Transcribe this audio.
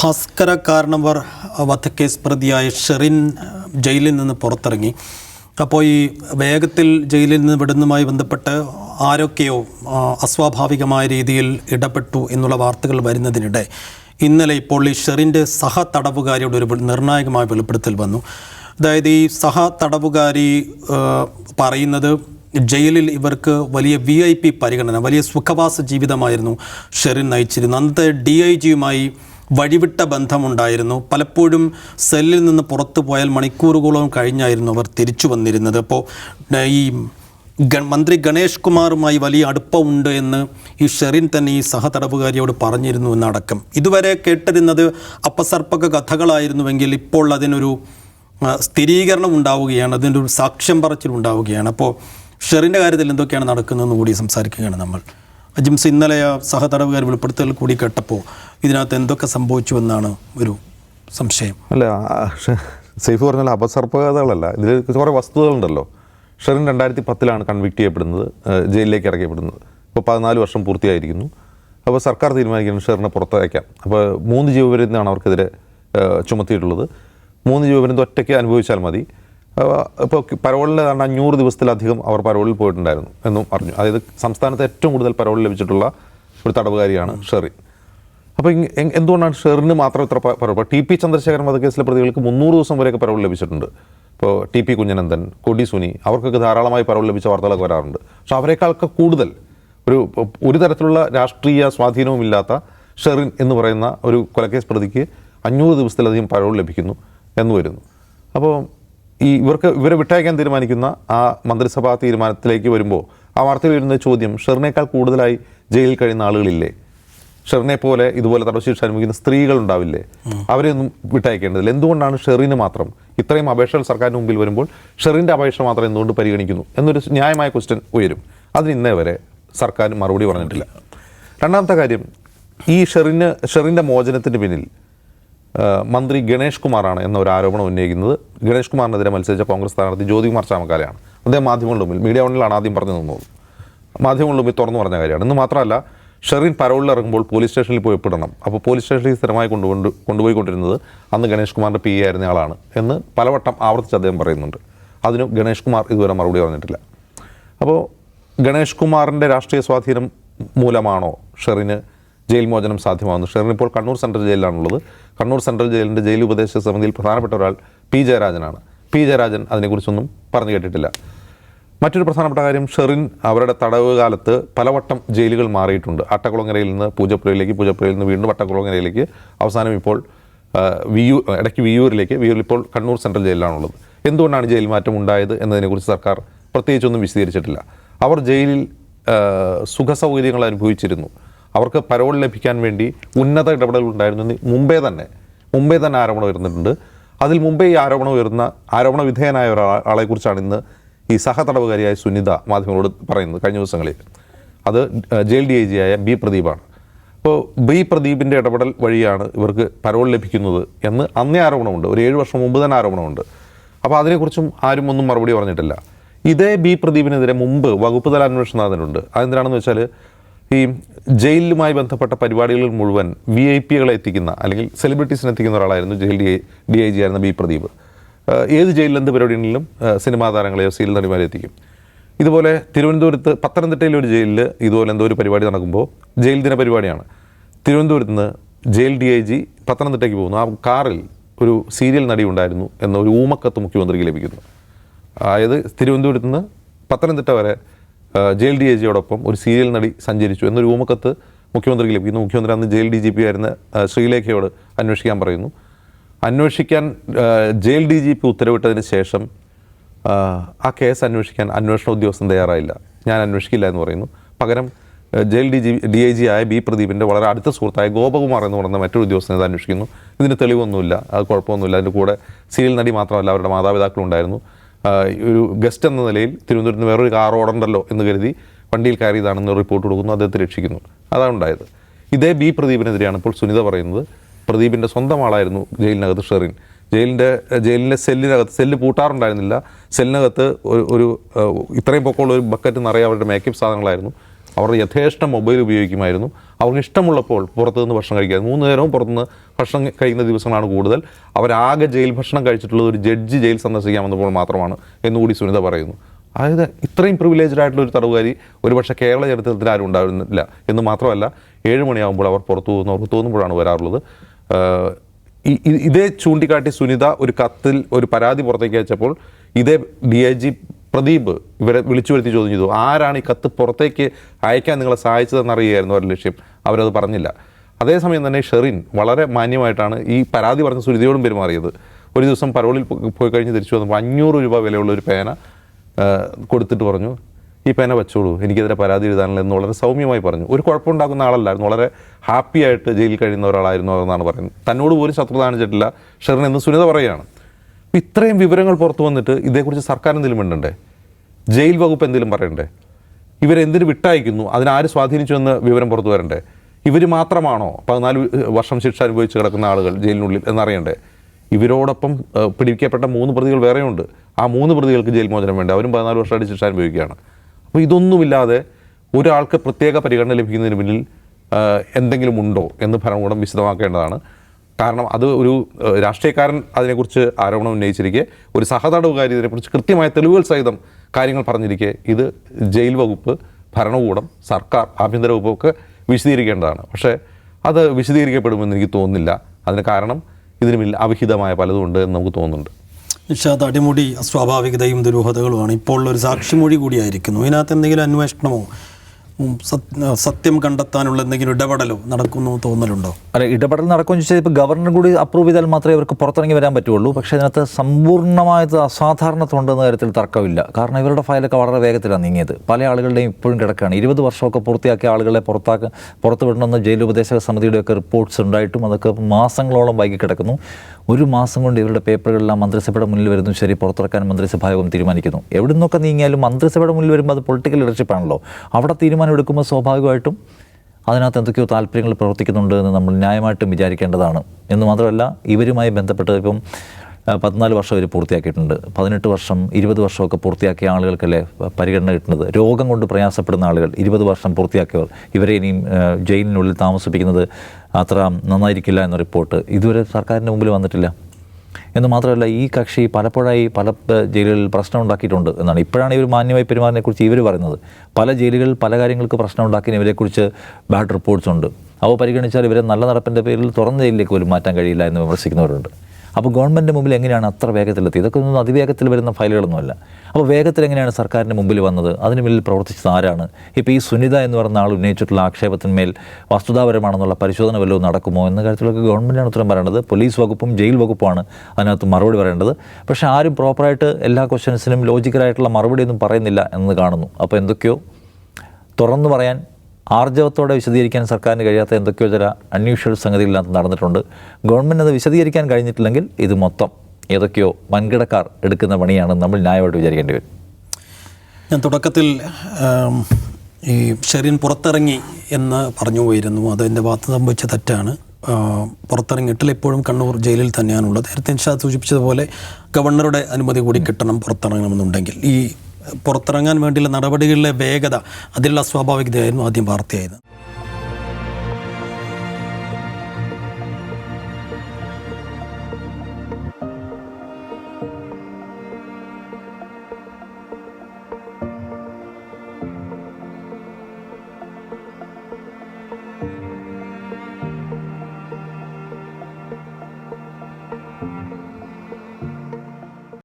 ഭാസ്കര കാരണവർ വധക്കേസ് പ്രതിയായ ഷെറിൻ ജയിലിൽ നിന്ന് പുറത്തിറങ്ങി. അപ്പോൾ ഈ വേഗത്തിൽ ജയിലിൽ നിന്ന് വിടുന്നതുമായി ബന്ധപ്പെട്ട് ആരൊക്കെയോ അസ്വാഭാവികമായ രീതിയിൽ ഇടപെട്ടു എന്നുള്ള വാർത്തകൾ വരുന്നതിനിടെ ഇന്നലെ ഇപ്പോൾ ഈ ഷെറിന്റെ സഹ തടവുകാരിയുടെ ഒരു നിർണായകമായ വെളിപ്പെടുത്തൽ വന്നു. അതായത് ഈ സഹ തടവുകാരി പറയുന്നത് ജയിലിൽ ഇവർക്ക് വലിയ വി ഐ പി പരിഗണന വലിയ സുഖവാസ ജീവിതമായിരുന്നു ഷെറിൻ നയിച്ചിരുന്നു അന്നത്തെ ഡി ഐ ജിയുമായി വഴിവിട്ട ബന്ധമുണ്ടായിരുന്നു. പലപ്പോഴും സെല്ലിൽ നിന്ന് പുറത്തു പോയാൽ മണിക്കൂറുകളോളം കഴിഞ്ഞായിരുന്നു അവർ തിരിച്ചു വന്നിരുന്നത്. അപ്പോൾ ഈ മന്ത്രി ഗണേഷ് കുമാറുമായി വലിയ അടുപ്പമുണ്ട് എന്ന് ഈ ഷെറിൻ തന്നെ ഈ സഹതടവുകാരിയോട് പറഞ്ഞിരുന്നു എന്നടക്കം. ഇതുവരെ കേട്ടിരുന്നത് അപ്പസർപ്പക കഥകളായിരുന്നുവെങ്കിൽ ഇപ്പോൾ അതിനൊരു സ്ഥിരീകരണം ഉണ്ടാവുകയാണ് അതിന്റെ ഒരു സാക്ഷ്യം പറച്ചിലുണ്ടാവുകയാണ്. അപ്പോൾ ഷെറിന്റെ കാര്യത്തിൽ എന്തൊക്കെയാണ് നടക്കുന്നതെന്ന് കൂടി സംസാരിക്കുകയാണ് നമ്മൾ. അജിംസ് ഇന്നലെ ആ സഹതടവുകാർ വെളിപ്പെടുത്തൽ കൂടി കേട്ടപ്പോൾ ഇതിനകത്ത് എന്തൊക്കെ സംഭവിച്ചു എന്നാണ് ഒരു സംശയം. അല്ല സേഫ് പറഞ്ഞാൽ അപസർപ്പകതകളല്ല ഇതിൽ കുറേ വസ്തുതകളുണ്ടല്ലോ. ഷെറിൻ രണ്ടായിരത്തി പത്തിലാണ് കൺവിക്ട് ചെയ്യപ്പെടുന്നത് ജയിലിലേക്ക് ഇറക്കപ്പെടുന്നത് ഇപ്പോൾ പതിനാല് വർഷം പൂർത്തിയായിരിക്കുന്നു. അപ്പോൾ സർക്കാർ തീരുമാനിക്കുന്നു ഷെറിനെ പുറത്തയക്കാം അപ്പോൾ മൂന്ന് ജീവപര്യന്തമാണ് അവർക്കെതിരെ ചുമത്തിയിട്ടുള്ളത്. മൂന്ന് ജീവപര്യന്തം ഒറ്റയ്ക്ക് അനുഭവിച്ചാൽ മതി. ഇപ്പോൾ പരോളിൽ ഏതാണ്ട് അഞ്ഞൂറ് ദിവസത്തിലധികം അവർ പരോളിൽ പോയിട്ടുണ്ടായിരുന്നു എന്നും പറഞ്ഞു അതായത് സംസ്ഥാനത്ത് ഏറ്റവും കൂടുതൽ പരോൾ ലഭിച്ചിട്ടുള്ള ഒരു തടവുകാരിയാണ് ഷെറിൻ അപ്പോൾ എന്തുകൊണ്ടാണ് ഷെറിന് മാത്രം ഇത്ര പരോൾ ടി പി ചന്ദ്രശേഖരൻ വധക്കേസിലെ പ്രതികൾക്ക് മുന്നൂറ് ദിവസം വരെയൊക്കെ പരോൾ ലഭിച്ചിട്ടുണ്ട്. ഇപ്പോൾ ടി പി കുഞ്ഞനന്ദൻ കൊടി സുനി അവർക്കൊക്കെ ധാരാളമായി പരോൾ ലഭിച്ച വാർത്തകളൊക്കെ വരാറുണ്ട്. പക്ഷെ അവരെക്കാളൊക്കെ കൂടുതൽ ഒരു ഒരു തരത്തിലുള്ള രാഷ്ട്രീയ സ്വാധീനവും ഇല്ലാത്ത ഷെറിൻ എന്ന് പറയുന്ന ഒരു കൊലക്കേസ് പ്രതിക്ക് അഞ്ഞൂറ് ദിവസത്തിലധികം പരോൾ ലഭിക്കുന്നു എന്ന് വരുന്നു. അപ്പോൾ ഈ ഇവർക്ക് ഇവരെ വിട്ടയക്കാൻ തീരുമാനിക്കുന്ന ആ മന്ത്രിസഭാ തീരുമാനത്തിലേക്ക് വരുമ്പോൾ ആ വാർത്തയിൽ വരുന്ന ചോദ്യം ഷെറിനേക്കാൾ കൂടുതലായി ജയിലിൽ കഴിയുന്ന ആളുകളില്ലേ? ഷെറിനെ പോലെ ഇതുപോലെ തടവശിക്ഷ അനുഭവിക്കുന്ന സ്ത്രീകൾ ഉണ്ടാവില്ലേ? അവരെയൊന്നും വിട്ടയക്കേണ്ടതില്ല. എന്തുകൊണ്ടാണ് ഷെറിന് മാത്രം ഇത്രയും അപേക്ഷകൾ സർക്കാരിന് മുമ്പിൽ വരുമ്പോൾ ഷെറിന്റെ അപേക്ഷ മാത്രം എന്തുകൊണ്ട് പരിഗണിക്കുന്നു? എന്നൊരു ന്യായമായ ക്വസ്റ്റ്യൻ ഉയരും. അതിന് ഇന്നേ വരെ സർക്കാർ മറുപടി പറഞ്ഞിട്ടില്ല. രണ്ടാമത്തെ കാര്യം ഈ ഷെറിന് ഷെറിന്റെ മോചനത്തിന് പിന്നിൽ മന്ത്രി ഗണേഷ് കുമാറാണ് എന്ന ഒരു ആരോപണം ഉന്നയിക്കുന്നത്. ഗണേഷ് കുമാറിനെതിരെ മത്സരിച്ച കോൺഗ്രസ് സ്ഥാനാർത്ഥി ജ്യോതികുമാർ ചാമക്കാലയാണ്. അദ്ദേഹം മാധ്യമങ്ങളുടെ മുമ്പിൽ മീഡിയ വണ്ണിലാണ് ആദ്യം പറഞ്ഞു തന്നത് മാധ്യമങ്ങളുടെ മുമ്പിൽ തുറന്നു പറഞ്ഞ കാര്യമാണ്. എന്ന് മാത്രമല്ല ഷെറിൻ പരോളിൽ ഇറങ്ങുമ്പോൾ പോലീസ് സ്റ്റേഷനിൽ പോയി ഇപ്പിടണം അപ്പോൾ പോലീസ് സ്റ്റേഷനിൽ സ്ഥിരമായി കൊണ്ടുകൊണ്ട് കൊണ്ടുപോയിക്കൊണ്ടിരുന്നത് അന്ന് ഗണേഷ് കുമാറിന്റെ പി എ ആയിരുന്ന ആളാണ് എന്ന് പലവട്ടം ആവർത്തിച്ച് അദ്ദേഹം പറയുന്നുണ്ട്. അതിന് ഗണേഷ് കുമാർ ഇതുവരെ മറുപടി പറഞ്ഞിട്ടില്ല. അപ്പോൾ ഗണേഷ് കുമാറിന്റെ രാഷ്ട്രീയ സ്വാധീനം മൂലമാണോ ഷെറിന് ജയിൽ മോചനം സാധ്യമാകുന്നു ഷെറിൻ ഇപ്പോൾ കണ്ണൂർ സെൻട്രൽ ജയിലിലാണുള്ളത്. കണ്ണൂർ സെൻട്രൽ ജയിലിന്റെ ജയിൽ ഉപദേശക സമിതിയിൽ പ്രധാനപ്പെട്ട ഒരാൾ പി ജയരാജനാണ്. പി ജയരാജൻ അതിനെക്കുറിച്ചൊന്നും പറഞ്ഞു കേട്ടിട്ടില്ല. മറ്റൊരു പ്രധാനപ്പെട്ട കാര്യം ഷെറിൻ അവരുടെ തടവ് കാലത്ത് പലവട്ടം ജയിലുകൾ മാറിയിട്ടുണ്ട്. അട്ടക്കുളങ്ങരയിൽ നിന്ന് പൂജപ്പുരയിലേക്ക് പൂജപ്പുരയിൽ നിന്ന് വീണ്ടും അട്ടക്കുളങ്ങരയിലേക്ക് അവസാനം ഇപ്പോൾ വിയൂ ഇടയ്ക്ക് വിയൂരിലേക്ക് വിയൂരിൽ ഇപ്പോൾ കണ്ണൂർ സെൻട്രൽ ജയിലിലാണുള്ളത്. എന്തുകൊണ്ടാണ് ജയിൽ മാറ്റം ഉണ്ടായത് എന്നതിനെക്കുറിച്ച് സർക്കാർ പ്രത്യേകിച്ചൊന്നും വിശദീകരിച്ചിട്ടില്ല. അവർ ജയിലിൽ സുഖസൗകര്യങ്ങൾ അനുഭവിച്ചിരുന്നു. അവർക്ക് പരോൾ ലഭിക്കാൻ വേണ്ടി ഉന്നത ഇടപെടൽ ഉണ്ടായിരുന്നു. മുമ്പേ തന്നെ മുമ്പേ തന്നെ ആരോപണം ഉയർന്നിട്ടുണ്ട്. അതിൽ മുമ്പേ ഈ ആരോപണം ഉയർന്ന ആരോപണ വിധേയനായ ഒരാളെക്കുറിച്ചാണ് ഇന്ന് ഈ സഹതടവുകാരിയായ സുനിത മാധ്യമങ്ങളോട് പറയുന്നത് കഴിഞ്ഞ ദിവസങ്ങളിൽ. അത് ജയിൽ ഡി ഐ ജി ആയ ബി പ്രദീപാണ്. അപ്പോൾ ബി പ്രദീപിന്റെ ഇടപെടൽ വഴിയാണ് ഇവർക്ക് പരോൾ ലഭിക്കുന്നത് എന്ന് അന്നേ ആരോപണമുണ്ട്. ഒരു ഏഴ് വർഷം മുമ്പ് തന്നെ ആരോപണമുണ്ട്. അപ്പോൾ അതിനെക്കുറിച്ചും ആരും ഒന്നും മറുപടി പറഞ്ഞിട്ടില്ല. ഇതേ ബി പ്രദീപിനെതിരെ മുമ്പ് വകുപ്പ് തല അന്വേഷണം നടന്നിട്ടുണ്ട് അതെന്തിനാണെന്ന് വെച്ചാൽ ഈ ജയിലുമായി ബന്ധപ്പെട്ട പരിപാടികളിൽ മുഴുവൻ വി ഐ പികളെ എത്തിക്കുന്ന അല്ലെങ്കിൽ സെലിബ്രിറ്റീസിനെ എത്തിക്കുന്ന ഒരാളായിരുന്നു jail D D I G ആയിരുന്ന ബി പ്രദീപ്. ഏത് ജയിലിൽ എന്ത് പരിപാടികളിലും സിനിമാ താരങ്ങളെയോ സീരിയൽ നടിമാരെ എത്തിക്കും. ഇതുപോലെ തിരുവനന്തപുരത്ത് പത്തനംതിട്ടയിലെ ഒരു ജയിലിൽ ഇതുപോലെ എന്തോ ഒരു പരിപാടി നടക്കുമ്പോൾ ജയിൽ ദിന പരിപാടിയാണ്. തിരുവനന്തപുരത്ത് നിന്ന് ജയിൽ ഡി ഐ ജി പത്തനംതിട്ടയ്ക്ക് പോകുന്നു. ആ കാറിൽ ഒരു സീരിയൽ നടി ഉണ്ടായിരുന്നു എന്ന ഒരു ഊമക്കത്ത് മുഖ്യമന്ത്രിക്ക് ലഭിക്കുന്നു. അതായത് തിരുവനന്തപുരത്ത് നിന്ന് പത്തനംതിട്ട വരെ ജയിൽ ഡി എ ജിയോടൊപ്പം ഒരു സീരിയൽ നടി സഞ്ചരിച്ചു എന്നൊരു ഊമക്കത്ത് മുഖ്യമന്ത്രിക്ക് ലഭിക്കുന്നു. മുഖ്യമന്ത്രി അന്ന് ജയിൽ ഡി ജി പി ആയിരുന്ന ശ്രീലേഖയോട് അന്വേഷിക്കാൻ പറയുന്നു. അന്വേഷിക്കാൻ ജയിൽ ഡി ജി പി ഉത്തരവിട്ടതിന് ശേഷം ആ, കേസ് അന്വേഷിക്കാൻ അന്വേഷണ ഉദ്യോഗസ്ഥൻ തയ്യാറായില്ല. ഞാൻ അന്വേഷിക്കില്ല എന്ന് പറയുന്നു. പകരം jail D G D I G ആയ ബി പ്രദീപിന്റെ വളരെ അടുത്ത സുഹൃത്തായ ഗോപകുമാർ എന്ന് പറയുന്ന മറ്റൊരു ഉദ്യോഗസ്ഥനെ ഇത് അന്വേഷിക്കുന്നു. ഇതിന് തെളിവൊന്നുമില്ല അത് കുഴപ്പമൊന്നുമില്ല. അതിന്റെ കൂടെ സീരിയൽ നടി മാത്രമല്ല അവരുടെ മാതാപിതാക്കളുണ്ടായിരുന്നു. ഒരു ഗസ്റ്റ് എന്ന നിലയിൽ തിരുവനന്തപുരത്ത് വേറൊരു കാർ ഓടണ്ടല്ലോ എന്ന് കരുതി വണ്ടിയിൽ കയറിയതാണെന്ന് റിപ്പോർട്ട് കൊടുക്കുന്നു. അദ്ദേഹത്തെ രക്ഷിക്കുന്നു. അതാണ് ഉണ്ടായത്. ഇതേ ബി പ്രദീപിനെതിരെയാണ് ഇപ്പോൾ സുനിത പറയുന്നത്. പ്രദീപിന്റെ സ്വന്തം ആളായിരുന്നു ജയിലിനകത്ത് ഷെറിൻ. ജയിലിന്റെ ജയിലിന്റെ സെല്ലിനകത്ത് സെല്ല് പൂട്ടാറുണ്ടായിരുന്നില്ല. സെല്ലിനകത്ത് ഒരു ഒരു ഇത്രയും പൊക്കമുള്ള ഒരു ബക്കറ്റ് നിറയെ അവരുടെ മേക്കപ്പ് സാധനങ്ങളായിരുന്നു. അവർ യഥേഷ്ടം മൊബൈൽ ഉപയോഗിക്കുമായിരുന്നു. അവർക്ക് ഇഷ്ടമുള്ളപ്പോൾ പുറത്തുനിന്ന് ഭക്ഷണം കഴിക്കുക മൂന്ന് നേരവും പുറത്തുനിന്ന് ഭക്ഷണം കഴിക്കുന്ന ദിവസങ്ങളാണ് കൂടുതൽ. അവരാകെ ജയിൽ ഭക്ഷണം കഴിച്ചിട്ടുള്ളത് ഒരു ജഡ്ജി ജയിൽ സന്ദർശിക്കാൻ വന്നപ്പോൾ മാത്രമാണ് എന്നുകൂടി സുനിത പറയുന്നു. അതായത് ഇത്രയും പ്രിവിലേജ്ഡ് ആയിട്ടുള്ള ഒരു തടവുകാരി ഒരുപക്ഷെ കേരള ചരിത്രത്തിൽ ആരും ഉണ്ടായിരുന്നില്ല എന്ന് മാത്രമല്ല ഏഴ് മണിയാകുമ്പോൾ അവർ പുറത്തു പോകുന്നു അവർക്ക് തോന്നുമ്പോഴാണ് വരാറുള്ളത്. ഇതേ ചൂണ്ടിക്കാട്ടി സുനിത ഒരു കത്തിൽ ഒരു പരാതി പുറത്തേക്ക് അയച്ചപ്പോൾ ഇതേ ഡി ഐ ജി പ്രദീപ് ഇവരെ വിളിച്ചു വരുത്തി ചോദ്യം ചെയ്തു. ആരാണ് ഈ കത്ത് പുറത്തേക്ക് അയക്കാൻ നിങ്ങളെ സഹായിച്ചതെന്ന് അറിയുകയായിരുന്നു അവരുടെ ലക്ഷ്യം. അവരത് പറഞ്ഞില്ല. അതേസമയം തന്നെ ഷെറിൻ വളരെ മാന്യമായിട്ടാണ് ഈ പരാതി പറഞ്ഞ സുരുതിയോടും പെരുമാറിയത്. ഒരു ദിവസം പരോളിൽ പോയി കഴിഞ്ഞ് തിരിച്ചു വന്നപ്പോൾ അഞ്ഞൂറ് രൂപ വിലയുള്ള ഒരു പേന കൊടുത്തിട്ട് പറഞ്ഞു ഈ പേന വെച്ചോളൂ എനിക്കെതിരെ പരാതി എഴുതാനുള്ള എന്ന് വളരെ സൗമ്യമായി പറഞ്ഞു. ഒരു കുഴപ്പമുണ്ടാക്കുന്ന ആളല്ലായിരുന്നു. വളരെ ഹാപ്പിയായിട്ട് ജയിലിൽ കഴിയുന്ന ഒരാളായിരുന്നു എന്നാണ് പറയുന്നത്. തന്നോട് പോലും ശത്രുത കാണിച്ചിട്ടില്ല. ഷെറിൻ എന്ന് സുനിത പറയുകയാണ്. ഇത്രയും വിവരങ്ങൾ പുറത്തു വന്നിട്ട് ഇതേക്കുറിച്ച് സർക്കാർ എന്തെങ്കിലും മിണ്ടണ്ടേ? ജയിൽ വകുപ്പ് എന്തെങ്കിലും പറയണ്ടേ? ഇവരെന്തിനു വിട്ടയക്കുന്നു? അതിനാര് സ്വാധീനിച്ചു എന്ന് വിവരം പുറത്തു വരണ്ടേ? ഇവർ മാത്രമാണോ പതിനാല് വർഷം ശിക്ഷ അനുഭവിച്ച് കിടക്കുന്ന ആളുകൾ ജയിലിനുള്ളിൽ എന്നറിയണ്ടേ? ഇവരോടൊപ്പം പിടിക്കപ്പെട്ട മൂന്ന് പ്രതികൾ വേറെയുണ്ട്. ആ മൂന്ന് പ്രതികൾക്ക് ജയിൽ മോചനം വേണ്ട? അവരും പതിനാല് വർഷമായിട്ട് ശിക്ഷ അനുഭവിക്കുകയാണ്. അപ്പോൾ ഇതൊന്നുമില്ലാതെ ഒരാൾക്ക് പ്രത്യേക പരിഗണന ലഭിക്കുന്നതിന് പിന്നിൽ എന്തെങ്കിലും ഉണ്ടോ എന്ന് ഭരണകൂടം വിശദമാക്കേണ്ടതാണ്. കാരണം അത് ഒരു രാഷ്ട്രീയക്കാരൻ അതിനെക്കുറിച്ച് ആരോപണം ഉന്നയിച്ചിരിക്കെ ഒരു സഹതടവുകാരി ഇതിനെക്കുറിച്ച് കൃത്യമായ തെളിവുകൾ സഹിതം കാര്യങ്ങൾ പറഞ്ഞിരിക്കെ ഇത് ജയിൽ വകുപ്പ് ഭരണകൂടം സർക്കാർ ആഭ്യന്തര വകുപ്പൊക്കെ വിശദീകരിക്കേണ്ടതാണ്. പക്ഷേ അത് വിശദീകരിക്കപ്പെടുമെന്ന് എനിക്ക് തോന്നുന്നില്ല. അതിന് കാരണം ഇതിന് പിന്നിൽ അവിഹിതമായ പലതും ഉണ്ട് എന്ന് നമുക്ക് തോന്നുന്നുണ്ട്. നിഷാദ് അടിമുടി അസ്വാഭാവികതയും ദുരൂഹതകളുമാണ്. ഇപ്പോൾ ഒരു സാക്ഷിമൊഴി കൂടിയായിരിക്കുന്നു. ഇതിനകത്ത് എന്തെങ്കിലും അന്വേഷണമോ? സത്യം കണ്ടെത്താനുള്ള എന്തെങ്കിലും ഇടപെടലോ നടക്കുന്നു തോന്നലുണ്ടോ? അല്ല ഇടപെടൽ നടക്കുമെന്ന് ചോദിച്ചാൽ ഇപ്പോൾ ഗവർണർ കൂടി അപ്രൂവ് ചെയ്താൽ മാത്രമേ ഇവർക്ക് പുറത്തിറങ്ങി വരാൻ പറ്റുള്ളൂ. പക്ഷേ ഇതിനകത്ത് സമ്പൂർണമായത് അസാധാരണത്വമുണ്ടെന്ന കാര്യത്തിൽ തർക്കമില്ല. കാരണം ഇവരുടെ ഫയലൊക്കെ വളരെ വേഗത്തിലാണ് നീങ്ങിയത്. പല ആളുകളുടെയും ഇപ്പോഴും കിടക്കുകയാണ് ഇരുപത് വർഷമൊക്കെ പൂർത്തിയാക്കിയ ആളുകളെ പുറത്താക്ക പുറത്ത് ജയിലുപദേശക സമിതിയുടെയൊക്കെ റിപ്പോർട്ട്സ് ഉണ്ടായിട്ടും അതൊക്കെ മാസങ്ങളോളം വൈകി കിടക്കുന്നു. ഒരു മാസം കൊണ്ട് ഇവരുടെ പേപ്പറുകളെല്ലാം മന്ത്രിസഭയുടെ മുന്നിൽ വരുന്നു. ശരി പുറത്തിറക്കാൻ മന്ത്രിസഭായോഗം തീരുമാനിക്കുന്നു. എവിടെ നിന്നൊക്കെ നീങ്ങിയാലും മന്ത്രിസഭയുടെ മുന്നിൽ വരുമ്പോൾ അത് പൊളിറ്റിക്കൽ ലീഡർഷിപ്പ് ആണല്ലോ. അവിടെ തീരുമാനം എടുക്കുമ്പോൾ സ്വാഭാവികമായിട്ടും അതിനകത്ത് എന്തൊക്കെയോ താല്പര്യങ്ങൾ പ്രവർത്തിക്കുന്നുണ്ട് എന്ന് നമ്മൾ ന്യായമായിട്ടും വിചാരിക്കേണ്ടതാണ്. എന്ന് മാത്രമല്ല ഇവരുമായി ബന്ധപ്പെട്ട് ഇപ്പം പതിനാല് വർഷം വരെ പൂർത്തിയാക്കിയിട്ടുണ്ട്. പതിനെട്ട് വർഷം ഇരുപത് വർഷമൊക്കെ പൂർത്തിയാക്കിയ ആളുകൾക്കല്ലേ പരിഗണന കിട്ടുന്നത്? രോഗം കൊണ്ട് പ്രയാസപ്പെടുന്ന ആളുകൾ ഇരുപത് വർഷം പൂർത്തിയാക്കിയവർ ഇവരെ ഇനിയും ജയിലിനുള്ളിൽ താമസിപ്പിക്കുന്നത് അത്ര നന്നായിരിക്കില്ല എന്ന റിപ്പോർട്ട് ഇതുവരെ സർക്കാരിന്റെ മുമ്പിൽ വന്നിട്ടില്ല. എന്ന് മാത്രമല്ല ഈ കക്ഷി പലപ്പോഴായി പല ജയിലുകളിൽ പ്രശ്നം ഉണ്ടാക്കിയിട്ടുണ്ട് എന്നാണ്. ഇപ്പോഴാണ് ഇവർ മാന്യമായി പെരുമാറിനെക്കുറിച്ച് ഇവർ പറയുന്നത്. പല ജയിലുകളിൽ പല കാര്യങ്ങൾക്ക് പ്രശ്നം ഉണ്ടാക്കിയ ഇവരെക്കുറിച്ച് ബാഡ് റിപ്പോർട്ട്സ് ഉണ്ട്. അവ പരിഗണിച്ചാൽ ഇവരെ നല്ല നടപ്പിന്റെ പേരിൽ തുറന്ന ജയിലിലേക്ക് പോലും മാറ്റാൻ കഴിയില്ല എന്ന് വിമർശിക്കുന്നവരുണ്ട്. അപ്പോൾ ഗവൺമെന്റ് മുമ്പിൽ എങ്ങനെയാണ് അത്ര വേഗത്തിലെത്തി ഇതൊക്കെ ഒന്നും അതിവേഗത്തിൽ വരുന്ന ഫയലുകളൊന്നുമല്ല. അപ്പോൾ വേഗത്തിൽ എങ്ങനെയാണ് സർക്കാരിന്റെ മുമ്പിൽ വന്നത്? അതിന് മുന്നിൽ പ്രവർത്തിച്ചത് ആരാണ്? ഇപ്പോൾ ഈ സുനിത എന്ന് പറയുന്ന ആൾ ഉന്നയിച്ചിട്ടുള്ള ആക്ഷേപത്തിന്മേൽ വസ്തുതാപരമാണെന്നുള്ള പരിശോധന വല്ലതും നടക്കുമോ എന്ന കാര്യത്തിലൊക്കെ ഗവൺമെന്റാണ് ഉത്തരം പറയേണ്ടത്. പോലീസ് വകുപ്പും ജയിൽ വകുപ്പുമാണ് അതിനകത്ത് മറുപടി പറയേണ്ടത്. പക്ഷേ ആരും പ്രോപ്പറായിട്ട് എല്ലാ ക്വസ്റ്റ്യൻസിനും ലോജിക്കലായിട്ടുള്ള മറുപടിയൊന്നും പറയുന്നില്ല എന്ന് കാണുന്നു. അപ്പോൾ എന്തൊക്കെയോ തുറന്നു പറയാൻ ആർജവത്തോടെ വിശദീകരിക്കാൻ സർക്കാരിന് കഴിയാത്ത എന്തൊക്കെയോ ചില അൺയൂഷ്വൽ സംഗതികളിനകത്ത് നടന്നിട്ടുണ്ട്. ഗവൺമെന്റ് അത് വിശദീകരിക്കാൻ കഴിഞ്ഞിട്ടില്ലെങ്കിൽ ഇത് മൊത്തം ഏതൊക്കെയോ വൻകിടക്കാർ എടുക്കുന്ന പണിയാണ് നമ്മൾ ന്യായമായിട്ട് വിചാരിക്കേണ്ടി വരും. ഞാൻ തുടക്കത്തിൽ ഈ ഷെറിൻ പുറത്തിറങ്ങി എന്ന് പറഞ്ഞു പോയിരുന്നു. അത് എന്റെ ഭാഗത്ത് സംഭവിച്ച തെറ്റാണ്. പുറത്തിറങ്ങിയിട്ടില്ല ഇപ്പോഴും കണ്ണൂർ ജയിലിൽ തന്നെയാണുള്ളത്. നേരത്തെ ഷാ സൂചിപ്പിച്ചതുപോലെ ഗവർണറുടെ അനുമതി കൂടി കിട്ടണം പുറത്തിറങ്ങണമെന്നുണ്ടെങ്കിൽ. ഈ പുറത്തിറങ്ങാൻ വേണ്ടിയുള്ള നടപടികളിലെ വേഗത അതിലുള്ള അസ്വാഭാവികതയായിരുന്നു ആദ്യം വാർത്തയായത്.